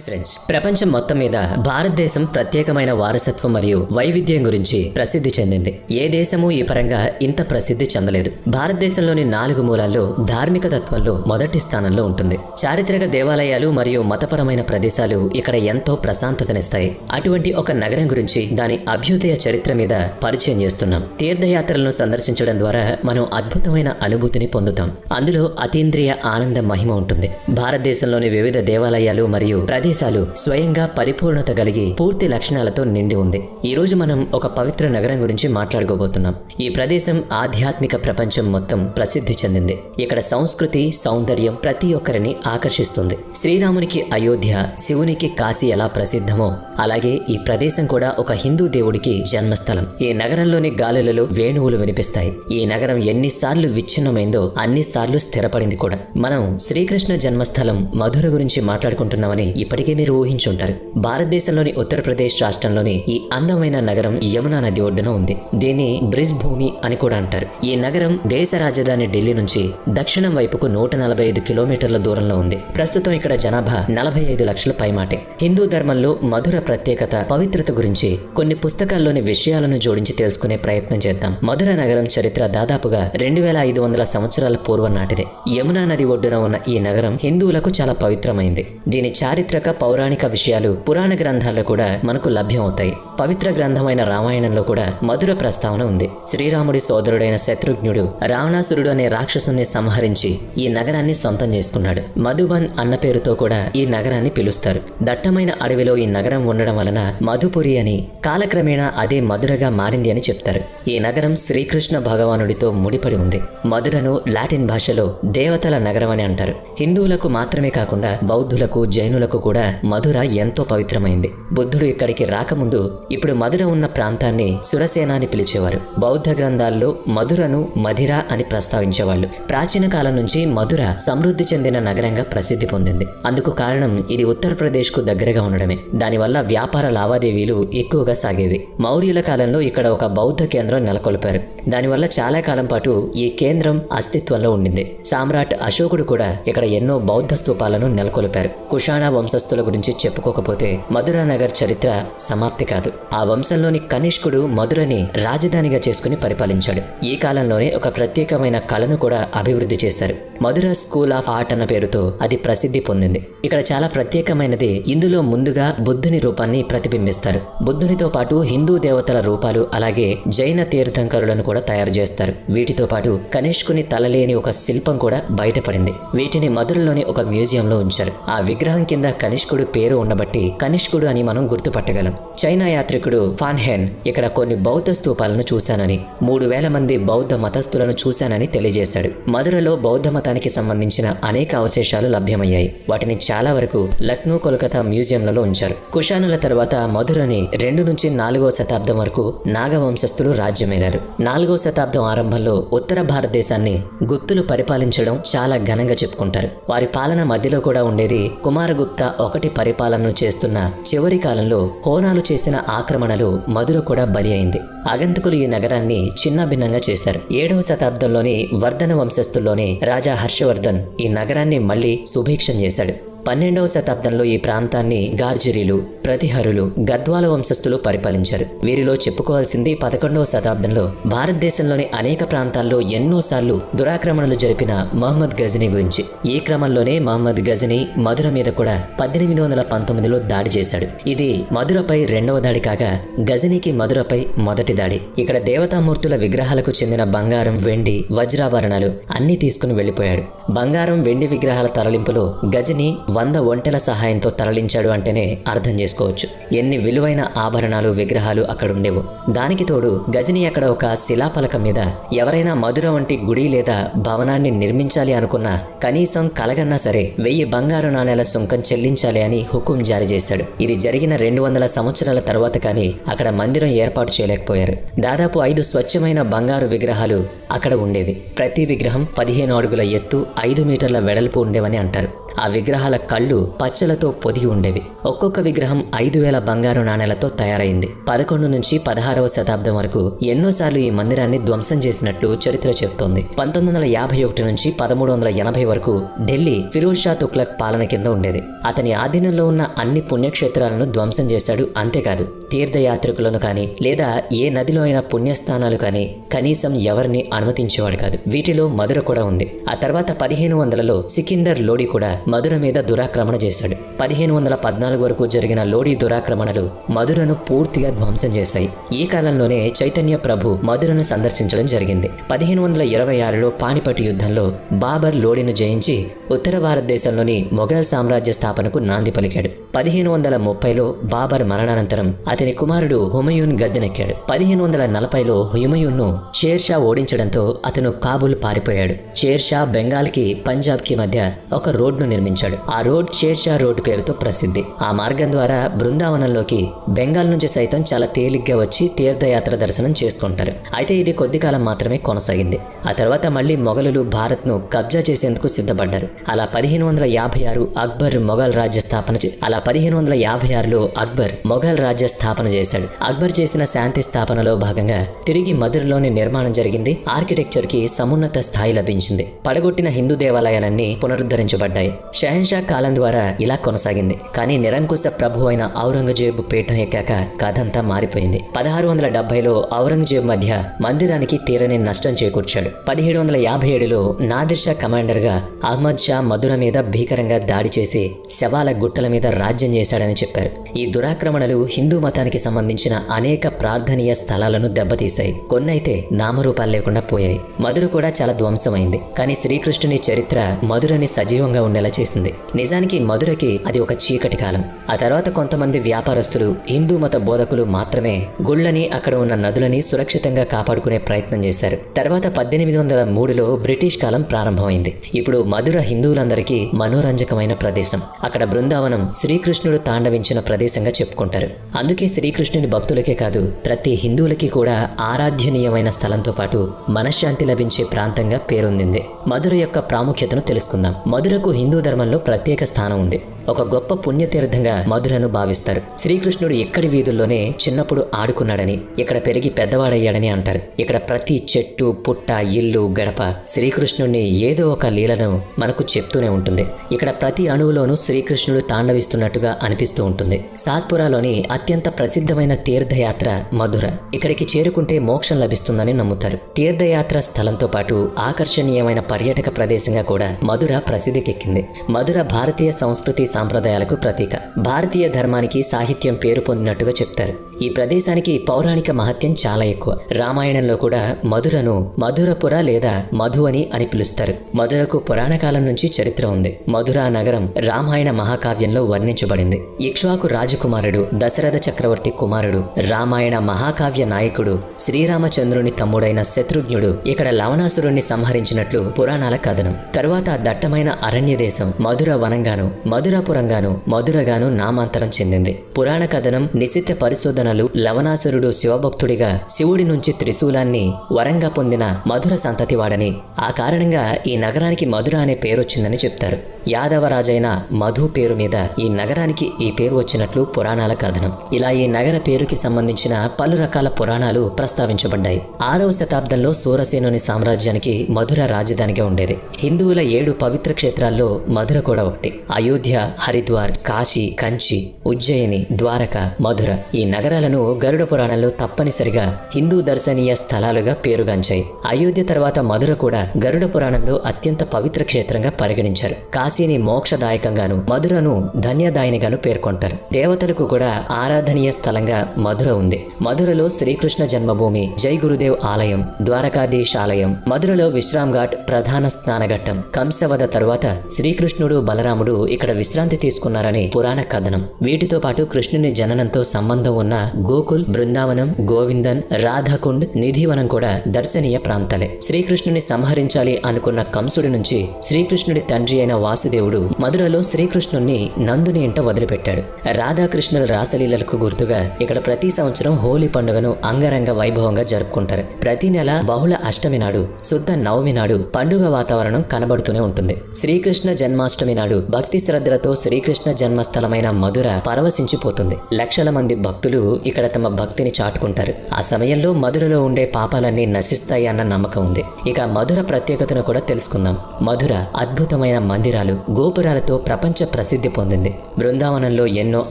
Hi friends. ప్రపంచం మొత్తం మీద భారతదేశం ప్రత్యేకమైన వారసత్వం మరియు వైవిధ్యం గురించి ప్రసిద్ధి చెందింది. ఏ దేశము ఈ పరంగా ఇంత ప్రసిద్ధి చెందలేదు. భారతదేశంలోని నాలుగు మూలాల్లో ధార్మిక తత్వంలో మొదటి స్థానంలో ఉంటుంది. చారిత్రక దేవాలయాలు మరియు మతపరమైన ప్రదేశాలు ఇక్కడ ఎంతో ప్రశాంతతనిస్తాయి. అటువంటి ఒక నగరం గురించి దాని అభ్యుదయ చరిత్ర మీద పరిచయం చేస్తున్నాం. తీర్థయాత్రలను సందర్శించడం ద్వారా మనం అద్భుతమైన అనుభూతిని పొందుతాం. అందులో అతీంద్రియ ఆనంద మహిమ ఉంటుంది. భారతదేశంలోని వివిధ దేవాలయాలు మరియు ప్రదేశాలు స్వయంగా పరిపూర్ణత కలిగి పూర్తి లక్షణాలతో నిండి ఉంది. ఈ రోజు మనం ఒక పవిత్ర నగరం గురించి మాట్లాడుకోబోతున్నాం. ఈ ప్రదేశం ఆధ్యాత్మిక ప్రపంచం మొత్తం ప్రసిద్ధి చెందింది. ఇక్కడ సంస్కృతి సౌందర్యం ప్రతి ఒక్కరిని ఆకర్షిస్తుంది. శ్రీరామునికి అయోధ్య శివునికి కాశీ ఎలా ప్రసిద్ధమో అలాగే ఈ ప్రదేశం కూడా ఒక హిందూ దేవుడికి జన్మస్థలం. ఈ నగరంలోని గాలులలో వేణువులు వినిపిస్తాయి. ఈ నగరం ఎన్నిసార్లు విచ్ఛిన్నమైందో అన్నిసార్లు స్థిరపడింది కూడా. మనం శ్రీకృష్ణ జన్మస్థలం మధుర గురించి మాట్లాడుకుంటున్నామని ఇప్పటికే మీరు ఊహించుంటారు భారతదేశంలోని ఉత్తరప్రదేశ్ రాష్ట్రంలోని ఈ అందమైన నగరం యమునా నది ఒడ్డున ఉంది. దీన్ని బ్రిజ్ భూమి అని కూడా అంటారు. ఈ నగరం దేశ రాజధాని ఢిల్లీ నుంచి దక్షిణం వైపుకు నూట నలభై ఐదు కిలోమీటర్ల దూరంలో ఉంది. ప్రస్తుతం ఇక్కడ జనాభా నలభై ఐదు లక్షల పైమాటే. హిందూ ధర్మంలో మధుర ప్రత్యేకత పవిత్రత గురించి కొన్ని పుస్తకాల్లోని విషయాలను జోడించి తెలుసుకునే ప్రయత్నం చేద్దాం. మధుర నగరం చరిత్ర దాదాపుగా రెండు వేల ఐదు వందల సంవత్సరాల పూర్వం నాటిదే. యమునా నది ఒడ్డున ఉన్న ఈ నగరం హిందువులకు చాలా పవిత్రమైంది. దీని చారిత్రక పౌరాణిక విషయాలు పురాణ గ్రంథాల్లో కూడా మనకు లభ్యమవుతాయి. పవిత్ర గ్రంథమైన రామాయణంలో కూడా మధుర ప్రస్తావన ఉంది. శ్రీరాముడి సోదరుడైన శత్రుఘ్నుడు రావణాసురుడు అనే రాక్షసుని సంహరించి ఈ నగరాన్ని సొంతం చేసుకున్నాడు. మధుబన్ అన్న పేరుతో కూడా ఈ నగరాన్ని పిలుస్తారు. దట్టమైన అడవిలో ఈ నగరం ఉండడం వలన మధుపురి అని కాలక్రమేణా అదే మధురగా మారింది అని చెప్తారు. ఈ నగరం శ్రీకృష్ణ భగవానుడితో ముడిపడి ఉంది. మధురను లాటిన్ భాషలో దేవతల నగరం అని అంటారు. హిందువులకు మాత్రమే కాకుండా బౌద్ధులకు జైనులకు కూడా మధుర ఎంతో పవిత్రమైంది. బుద్ధుడు ఇక్కడికి రాకముందు ఇప్పుడు మధుర ఉన్న ప్రాంతాన్ని సురసేన అని పిలిచేవారు. బౌద్ధ గ్రంథాల్లో మధురను మధిర అని ప్రస్తావించేవాళ్ళు. ప్రాచీన కాలం నుంచి మధుర సమృద్ధి చెందిన నగరంగా ప్రసిద్ధి పొందింది. అందుకు కారణం ఇది ఉత్తరప్రదేశ్కు దగ్గరగా ఉండడమే. దానివల్ల వ్యాపార లావాదేవీలు ఎక్కువగా సాగేవి. మౌర్యుల కాలంలో ఇక్కడ ఒక బౌద్ధ కేంద్రం నెలకొల్పారు. దానివల్ల చాలా కాలం పాటు ఈ కేంద్రం అస్తిత్వంలో ఉండింది. సామ్రాట్ అశోకుడు కూడా ఇక్కడ ఎన్నో బౌద్ధ స్థూపాలను నెలకొల్పారు. కుషాణ వంశస్థుల గురించి చెప్పుకోకపోతే మధురా నగర్ చరిత్ర సమాప్తి కాదు. ఆ వంశంలోని కనిష్కుడు మధురని రాజధానిగా చేసుకుని పరిపాలించాడు. ఈ కాలంలోనే ఒక ప్రత్యేకమైన కళను కూడా అభివృద్ధి చేశారు. మధుర స్కూల్ ఆఫ్ ఆర్ట్ అన్న పేరుతో అది ప్రసిద్ధి పొందింది. ఇక్కడ చాలా ప్రత్యేకమైనది ఇందులో ముందుగా బుద్ధుని రూపాన్ని ప్రతిబింబిస్తారు. బుద్ధునితో పాటు హిందూ దేవతల రూపాలు అలాగే జైన తీర్థంకరులను కూడా తయారు చేస్తారు. వీటితో పాటు కనిష్కుని తలలేని ఒక శిల్పం కూడా బయటపడింది. వీటిని మధురలోని ఒక మ్యూజియంలో ఉంచారు. ఆ విగ్రహం కింద కనిష్కుడు పేరు ఉండబట్టి కనిష్కుడు అని మనం గుర్తుపట్టగలం. చైనా యాత్రికుడు ఫాన్హెన్ ఇక్కడ కొన్ని బౌద్ధ స్థూపాలను చూశానని మూడు వేల మంది బౌద్ధ మతస్థులను చూశానని తెలియజేశాడు. మధురలో బౌద్ధ మతానికి సంబంధించిన అనేక అవశేషాలు లభ్యమయ్యాయి. వాటిని చాలా వరకు లక్నో కోల్కతా మ్యూజియంలలో ఉంచారు. కుషానుల తర్వాత మధురని రెండు నుంచి నాలుగో శతాబ్దం వరకు నాగవంశస్థులు రాజ్యమేలారు. నాలుగో శతాబ్దం ఆరంభంలో ఉత్తర భారతదేశాన్ని గుప్తులు పరిపాలించడం చాలా ఘనంగా చెప్పుకుంటారు. వారి పాలన మధ్యలో కూడా ఉండేది కుమారగుప్త ఒకటి పరిపాలనను చేస్తున్న చివరి కాలంలో హోనాలు చేసిన ఆక్రమణలు మధుర కూడా బలి అయింది. అగంతకులు ఈ నగరాన్ని చిన్నాభిన్నంగా చేశారు. ఏడవ శతాబ్దంలోని వర్ధన వంశస్థుల్లోని రాజా హర్షవర్ధన్ ఈ నగరాన్ని మళ్ళీ సుభిక్షం చేశాడు. పన్నెండవ శతాబ్దంలో ఈ ప్రాంతాన్ని గార్జరీలు ప్రతిహరులు గద్వాల వంశస్థులు పరిపాలించారు. వీరిలో చెప్పుకోవాల్సింది పదకొండవ శతాబ్దంలో భారతదేశంలోని అనేక ప్రాంతాల్లో ఎన్నోసార్లు దురాక్రమణలు జరిపిన మహమ్మద్ గజనీ గురించి. ఈ క్రమంలోనే మహమ్మద్ గజనీ మధుర మీద కూడా పద్దెనిమిది వందల పంతొమ్మిదిలో దాడి చేశాడు. ఇది మధురపై రెండవ దాడి కాగా గజనీకి మధురపై మొదటి దాడి. ఇక్కడ దేవతామూర్తుల విగ్రహాలకు చెందిన బంగారం వెండి వజ్రాభరణాలు అన్నీ తీసుకుని వెళ్ళిపోయాడు బంగారం వెండి విగ్రహాల తరలింపులో గజనీ వంద ఒంటెల సహాయంతో తరలించాడు అంటేనే అర్థం చేసుకోవచ్చు. ఎన్ని విలువైన ఆభరణాలు విగ్రహాలు అక్కడ ఉండేవో దానికి తోడు గజని అక్కడ ఒక శిలాపలకం మీద ఎవరైనా మధుర వంటి గుడి లేదా భవనాన్ని నిర్మించాలి అనుకున్నా కనీసం కలగన్నా సరే వెయ్యి బంగారు నాణేల సుంకం చెల్లించాలి అని హుకుం జారీ చేశాడు. ఇది జరిగిన రెండు వందల సంవత్సరాల తర్వాత కానీ అక్కడ మందిరం ఏర్పాటు చేయలేకపోయారు. దాదాపు ఐదు స్వచ్ఛమైన బంగారు విగ్రహాలు అక్కడ ఉండేవి. ప్రతి విగ్రహం పదిహేను అడుగుల ఎత్తు ఐదు మీటర్ల వెడల్పు ఉండేవని అంటారు. ఆ విగ్రహాల కళ్ళు పచ్చలతో పొదిగి ఉండేవి. ఒక్కొక్క విగ్రహం ఐదు వేల బంగారు నాణేలతో తయారైంది. పదకొండు నుంచి పదహారవ శతాబ్దం వరకు ఎన్నోసార్లు ఈ మందిరాన్ని ధ్వంసం చేసినట్లు చరిత్ర చెబుతోంది పంతొమ్మిది వందల యాభై ఒకటి నుంచి పదమూడు వందల ఎనభై వరకు ఢిల్లీ ఫిరోజ్ షా తుక్లక్ పాలన కింద ఉండేది. అతని ఆధీనంలో ఉన్న అన్ని పుణ్యక్షేత్రాలను ధ్వంసం చేశాడు అంతేకాదు. తీర్థయాత్రికులను కానీ లేదా ఏ నదిలో అయినా పుణ్యస్థానాలు కానీ కనీసం ఎవరిని అనుమతించేవాడు కాదు. వీటిలో మధుర కూడా ఉంది. ఆ తర్వాత పదిహేను వందలలో సికిందర్ లోడి కూడా మధుర మీద దురాక్రమణ చేశాడు. పదిహేను వందల పద్నాలుగు వరకు జరిగిన లోడి దురాక్రమణలు మధురను పూర్తిగా ధ్వంసం చేశాయి. ఈ కాలంలోనే చైతన్య ప్రభు మధురను సందర్శించడం జరిగింది. పదిహేను వందల ఇరవై ఆరులో పానిపట్టు యుద్ధంలో బాబర్ లోడిను జయించి ఉత్తర భారతదేశంలోని మొఘల్ సామ్రాజ్య స్థాపనకు నాంది పలికాడు. పదిహేను వందల ముప్పైలో బాబర్ మరణానంతరం అతని కుమారుడు హుమయూన్ గద్దెనెక్కాడు పదిహేను వందల నలభైలో హుమయూన్ను షేర్షా ఓడించడంతో అతను కాబూల్ పారిపోయాడు. షేర్షా బెంగాల్కి పంజాబ్కి మధ్య ఒక రోడ్ను నిర్మించాడు. ఆ రోడ్ షేర్షా రోడ్డు పేరుతో ప్రసిద్ధి. ఆ మార్గం ద్వారా బృందావనంలోకి బెంగాల్ నుంచి సైతం చాలా తేలిగ్గా వచ్చి తీర్థయాత్ర దర్శనం చేసుకుంటారు. అయితే ఇది కొద్ది కాలం మాత్రమే కొనసాగింది. ఆ తర్వాత మళ్ళీ మొఘలులు భారత్ను కబ్జా చేసేందుకు సిద్ధపడ్డారు. అలా పదిహేను వందల యాభై ఆరు అక్బర్ మొఘల్ రాజ్య స్థాపన అలా పదిహేను వందల యాభై ఆరులో అక్బర్ మొఘల్ రాజ్య స్థాపన చేశాడు. అక్బర్ చేసిన శాంతి స్థాపనలో భాగంగా తిరిగి మధురలోని నిర్మాణం జరిగింది. ఆర్కిటెక్చర్కి సమున్నత స్థాయి లభించింది. పడగొట్టిన హిందూ దేవాలయాలన్నీ పునరుద్ధరించబడ్డాయి. షహన్షా కాలం ద్వారా ఇలా కొనసాగింది. కానీ నిరంకుశ ప్రభు అయిన ఔరంగజేబు పీఠం ఎక్కాక కథంతా మారిపోయింది. పదహారు వందల డెబ్బైలో ఔరంగజేబు మధ్య మందిరానికి తీరని నష్టం చేకూర్చాడు. పదిహేడు వందల యాభై ఏడులో నాదిర్ షా కమాండర్గా అహ్మద్ షా మధుర మీద భీకరంగా దాడి చేసి శవాల గుట్టల మీద రాజ్యం చేశాడని చెప్పారు. ఈ దురాక్రమణలు హిందూ మత మతానికి సంబంధించిన అనేక ప్రార్థనీయ స్థలాలను దెబ్బతీశాయి. కొన్నైతే నామరూపాలు లేకుండా పోయాయి. మధుర కూడా చాలా ధ్వంసమైంది. కానీ శ్రీకృష్ణుని చరిత్ర మధురని సజీవంగా ఉండేలా చేసింది. నిజానికి మధురకి అది ఒక చీకటి కాలం. ఆ తర్వాత కొంతమంది వ్యాపారస్తులు హిందూ మత బోధకులు మాత్రమే గుళ్ళని అక్కడ ఉన్న నదులని సురక్షితంగా కాపాడుకునే ప్రయత్నం చేశారు. తర్వాత పద్దెనిమిది వందల మూడులో బ్రిటిష్ కాలం ప్రారంభమైంది. ఇప్పుడు మధుర హిందువులందరికీ మనోరంజకమైన ప్రదేశం. అక్కడ బృందావనం శ్రీకృష్ణుడు తాండవించిన ప్రదేశంగా చెప్పుకుంటారు. అందుకే శ్రీకృష్ణుని భక్తులకే కాదు ప్రతి హిందువులకి కూడా ఆరాధ్యనీయమైన స్థలంతో పాటు మనశ్శాంతి లభించే ప్రాంతంగా పేరొందింది. మధుర యొక్క ప్రాముఖ్యతను తెలుసుకుందాం. మధురకు హిందూ ధర్మంలో ప్రత్యేక స్థానం ఉంది. ఒక గొప్ప పుణ్యతీర్థంగా మధురను భావిస్తారు. శ్రీకృష్ణుడు ఇక్కడి వీధుల్లోనే చిన్నప్పుడు ఆడుకున్నాడని ఇక్కడ పెరిగి పెద్దవాడయ్యాడని అంటారు. ఇక్కడ ప్రతి చెట్టు పుట్ట ఇల్లు గడప శ్రీకృష్ణుడిని ఏదో ఒక లీలను మనకు చెప్తూనే ఉంటుంది. ఇక్కడ ప్రతి అణువులోనూ శ్రీకృష్ణుడు తాండవిస్తున్నట్టుగా అనిపిస్తూ ఉంటుంది. సాత్పురాలోని అత్యంత ప్రసిద్ధమైన తీర్థయాత్ర మధుర. ఇక్కడికి చేరుకుంటే మోక్షం లభిస్తుందని నమ్ముతారు. తీర్థయాత్ర స్థలంతో పాటు ఆకర్షణీయమైన పర్యాటక ప్రదేశంగా కూడా మధుర ప్రసిద్ధికెక్కింది. మధుర భారతీయ సంస్కృతి సాంప్రదాయాలకు ప్రతీక. భారతీయ ధర్మానికి సాహిత్యం పేరు పొందినట్టుగా చెప్తారు. ఈ ప్రదేశానికి పౌరాణిక మహత్యం చాలా ఎక్కువ. రామాయణంలో కూడా మధురను మధురపుర లేదా మధు అని అని పిలుస్తారు. మధురకు పురాణ కాలం నుంచి చరిత్ర ఉంది. మధురా నగరం రామాయణ మహాకావ్యంలో వర్ణించబడింది. ఇక్ష్వాకు రాజకుమారుడు దశరథ చక్రవర్తి కుమారుడు రామాయణ మహాకావ్య నాయకుడు శ్రీరామచంద్రుని తమ్ముడైన శత్రుఘ్నుడు ఇక్కడ లవణాసురుణ్ణి సంహరించినట్లు పురాణాల కథనం. తరువాత దట్టమైన అరణ్య దేశం మధుర వనంగాను మధురాపురంగాను మధురగాను నామాంతరం చెందింది. పురాణ కథనం నిశిత పరిశోధనలు లవణాసురుడు శివభక్తుడిగా శివుడి నుంచి త్రిశూలాన్ని వరంగా పొందిన మధుర సంతతివాడని ఆ కారణంగా ఈ నగరానికి మధుర అనే పేరొచ్చిందని చెప్తారు. యాదవరాజైన మధు పేరు మీద ఈ నగరానికి ఈ పేరు వచ్చినట్లు పురాణాల కథనం. ఇలా ఈ నగర పేరుకి సంబంధించిన పలు రకాల పురాణాలు ప్రస్తావించబడ్డాయి. ఆరవ శతాబ్దంలో సూరసేనుని సామ్రాజ్యానికి మధుర రాజధానిగా ఉండేది. హిందువుల ఏడు పవిత్ర క్షేత్రాల్లో మధుర కూడా ఒకటి. అయోధ్య హరిద్వార్ కాశీ కంచి ఉజ్జయిని ద్వారక మధుర ఈ నగరాలను గరుడ పురాణంలో తప్పనిసరిగా హిందూ దర్శనీయ స్థలాలుగా పేరుగాంచాయి. అయోధ్య తర్వాత మధుర కూడా గరుడ పురాణంలో అత్యంత పవిత్ర క్షేత్రంగా పరిగణించారు. కాశీని మోక్షదాయకంగాను మధురను ధన్యదాయినిగాను పేర్కొంటారు. దేవతలకు కూడా ఆరాధనీయ స్థలంగా మధుర ఉంది. మధురలో శ్రీకృష్ణ జన్మభూమి జై గురుదేవ్ ఆలయం ద్వారకాధీశ్ ఆలయం మధురలో విశ్రామ్ ఘాట్ ప్రధాన స్నానఘట్టం. కంసవద తరువాత శ్రీకృష్ణుడు బలరాముడు ఇక్కడ విశ్రాంతి తీసుకున్నారని పురాణ కథనం. వీటితో పాటు కృష్ణుని జననంతో సంబంధం ఉన్న గోకుల్ బృందావనం గోవిందన్ రాధాకుండ్ నిధివనం కూడా దర్శనీయ ప్రాంతాలే. శ్రీకృష్ణుని సంహరించాలి అనుకున్న కంసుడి నుంచి శ్రీకృష్ణుడి తండ్రి అయిన వాసు వాసుదేవుడు మధురలో శ్రీకృష్ణుణ్ణి నందుని ఇంట వదిలిపెట్టాడు. రాధాకృష్ణుల రాసలీలలకు గుర్తుగా ఇక్కడ ప్రతి సంవత్సరం హోలీ పండుగను అంగరంగ వైభవంగా జరుపుకుంటారు. ప్రతి నెల బహుళ అష్టమి నాడు శుద్ధ నవమి నాడు పండుగ వాతావరణం కనబడుతూనే ఉంటుంది. శ్రీకృష్ణ జన్మాష్టమి నాడు భక్తి శ్రద్ధలతో శ్రీకృష్ణ జన్మస్థలమైన మధుర పరవశించిపోతుంది. లక్షల మంది భక్తులు ఇక్కడ తమ భక్తిని చాటుకుంటారు. ఆ సమయంలో మధురలో ఉండే పాపాలన్నీ నశిస్తాయి అన్న నమ్మకం ఉంది. ఇక మధుర ప్రత్యేకతను కూడా తెలుసుకుందాం. మధుర అద్భుతమైన మందిరాలు గోపురాలతో ప్రపంచ ప్రసిద్ధి పొందింది. బృందావనంలో ఎన్నో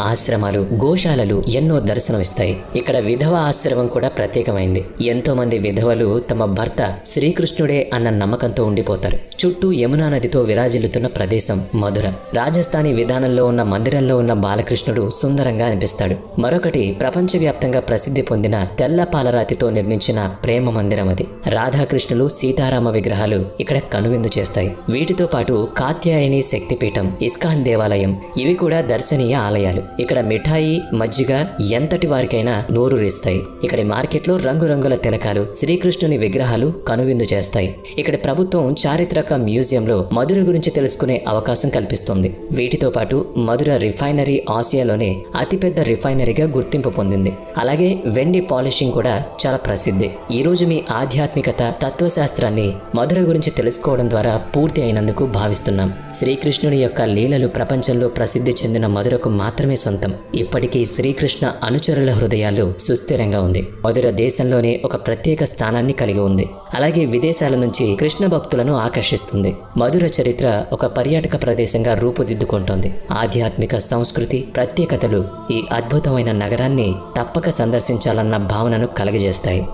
ఆశ్రమాలు గోశాలలు ఎన్నో దర్శనమిస్తాయి. ఇక్కడ విధవ ఆశ్రమం కూడా ప్రత్యేకమైంది. ఎంతో మంది విధవలు తమ భర్త శ్రీకృష్ణుడే అన్న నమ్మకంతో ఉండిపోతారు. చుట్టూ యమునా నదితో విరాజిల్లుతున్న ప్రదేశం మధుర. రాజస్థానీ విధానంలో ఉన్న మందిరంలో ఉన్న బాలకృష్ణుడు సుందరంగా అనిపిస్తాడు. మరొకటి ప్రపంచవ్యాప్తంగా ప్రసిద్ధి పొందిన తెల్ల పాలరాతితో నిర్మించిన ప్రేమ మందిరం అది. రాధాకృష్ణులు సీతారామ విగ్రహాలు ఇక్కడ కనువిందు చేస్తాయి. వీటితో పాటు కాత్యాయ కాత్యాయని శక్తిపీఠం ఇస్కాన్ దేవాలయం. ఇవి కూడా దర్శనీయ ఆలయాలు. ఇక్కడ మిఠాయి మజ్జిగ ఎంతటి వారికైనా నోరూరిస్తాయి ఇక్కడి మార్కెట్లో రంగురంగుల తిలకాలు శ్రీకృష్ణుని విగ్రహాలు కనువిందు చేస్తాయి. ఇక్కడ ప్రభుత్వం చారిత్రక మ్యూజియంలో మధుర గురించి తెలుసుకునే అవకాశం కల్పిస్తుంది. వీటితో పాటు మధుర రిఫైనరీ ఆసియాలోనే అతిపెద్ద రిఫైనరీగా గుర్తింపు పొందింది. అలాగే వెండి పాలిషింగ్ కూడా చాలా ప్రసిద్ధి. ఈ రోజు మీ ఆధ్యాత్మికత తత్వశాస్త్రాన్ని మధుర గురించి తెలుసుకోవడం ద్వారా పూర్తి అయినందుకు భావిస్తున్నాం. శ్రీకృష్ణుని యొక్క లీలలు ప్రపంచంలో ప్రసిద్ధి చెందిన మధురకు మాత్రమే సొంతం. ఇప్పటికీ శ్రీకృష్ణ అనుచరుల హృదయాలు సుస్థిరంగా ఉంది. మధుర దేశంలోనే ఒక ప్రత్యేక స్థానాన్ని కలిగి ఉంది. అలాగే విదేశాల నుంచి కృష్ణ భక్తులను ఆకర్షిస్తుంది. మధుర చరిత్ర ఒక పర్యాటక ప్రదేశంగా రూపుదిద్దుకుంటోంది. ఆధ్యాత్మిక సంస్కృతి ప్రత్యేకతలు ఈ అద్భుతమైన నగరాన్ని తప్పక సందర్శించాలన్న భావనను కలగజేస్తాయి.